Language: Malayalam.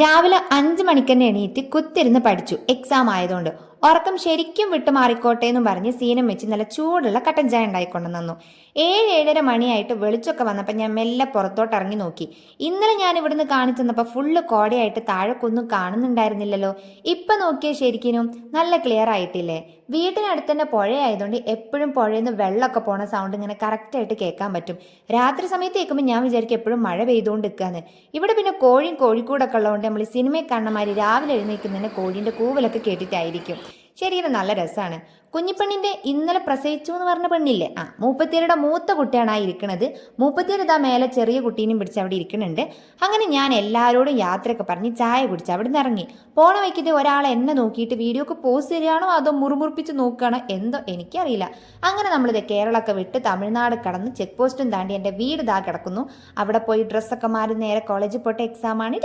രാവിലെ അഞ്ച് മണിക്ക് തന്നെ എണീറ്റ് കുത്തിരുന്ന് പഠിച്ചു. എക്സാം ആയതുകൊണ്ട് ഉറക്കം ശരിക്കും വിട്ടുമാറിക്കോട്ടെ എന്നും പറഞ്ഞ് സീനം വെച്ച് നല്ല ചൂടുള്ള കട്ടൻ ചായ ഉണ്ടായിക്കൊണ്ട് നിന്നു. ഏഴ് ഏഴര മണിയായിട്ട് വെളിച്ചൊക്കെ വന്നപ്പോൾ ഞാൻ മെല്ലെ പുറത്തോട്ട് ഇറങ്ങി നോക്കി. ഇന്നലെ ഞാൻ ഇവിടുന്ന് കാണിച്ചു തന്നപ്പോൾ ഫുള്ള് കോടയായിട്ട് താഴെക്കൊന്നും കാണുന്നുണ്ടായിരുന്നില്ലല്ലോ. ഇപ്പം നോക്കിയ ശരിക്കും നല്ല ക്ലിയർ ആയിട്ടില്ലേ? വീട്ടിനടുത്ത് തന്നെ പുഴയായതുകൊണ്ട് എപ്പോഴും പുഴയിൽ നിന്ന് വെള്ളമൊക്കെ പോണ സൗണ്ട് ഇങ്ങനെ കറക്റ്റായിട്ട് കേൾക്കാൻ പറ്റും. രാത്രി സമയത്ത് കേൾക്കുമ്പോൾ ഞാൻ വിചാരിക്കും എപ്പോഴും മഴ പെയ്തുകൊണ്ട് നിൽക്കാന്ന്. ഇവിടെ പിന്നെ കോഴിയും കോഴിക്കൂടൊക്കെ ഉള്ളതുകൊണ്ട് നമ്മൾ സിനിമയിൽ കാണുന്നമാതിരി രാവിലെ എഴുന്നേൽക്കുന്നതിന് കോഴീന്റെ കൂവലൊക്കെ കേട്ടിട്ടായിരിക്കും. ശരീരം നല്ല രസമാണ് കുഞ്ഞിപ്പെണ്ണിന്റെ ഇന്നലെ പ്രസവിച്ചു എന്ന് പറഞ്ഞ പെണ്ണില്ലേ? ആ മൂപ്പത്തിയരുടെ മൂത്ത കുട്ടിയാണ് ആ ഇരിക്കണത്. മൂപ്പത്തിയർ ഇതാ മേലെ ചെറിയ കുട്ടീനെയും പിടിച്ച് അവിടെ ഇരിക്കുന്നുണ്ട് അങ്ങനെ ഞാൻ എല്ലാവരോടും യാത്രയൊക്കെ പറഞ്ഞ് ചായ കുടിച്ച് അവിടെ നിന്ന് ഇറങ്ങി. പോണ വയ്ക്കിട്ട് ഒരാൾ എന്നെ നോക്കിയിട്ട് വീഡിയോക്ക് പോസ്റ്റ് തരികയാണോ അതോ മുറുമുറുപ്പിച്ച് നോക്കുകയാണോ എന്തോ എനിക്കറിയില്ല. അങ്ങനെ നമ്മളിത് കേരളമൊക്കെ വിട്ട് തമിഴ്നാട് കടന്ന് ചെക്ക് പോസ്റ്റും താണ്ടി എന്റെ വീട് ഇതാ കിടക്കുന്നു. അവിടെ പോയി ഡ്രസ്സൊക്കെ മാറി നേരെ കോളേജിൽ പോയിട്ട് എക്സാമാണ്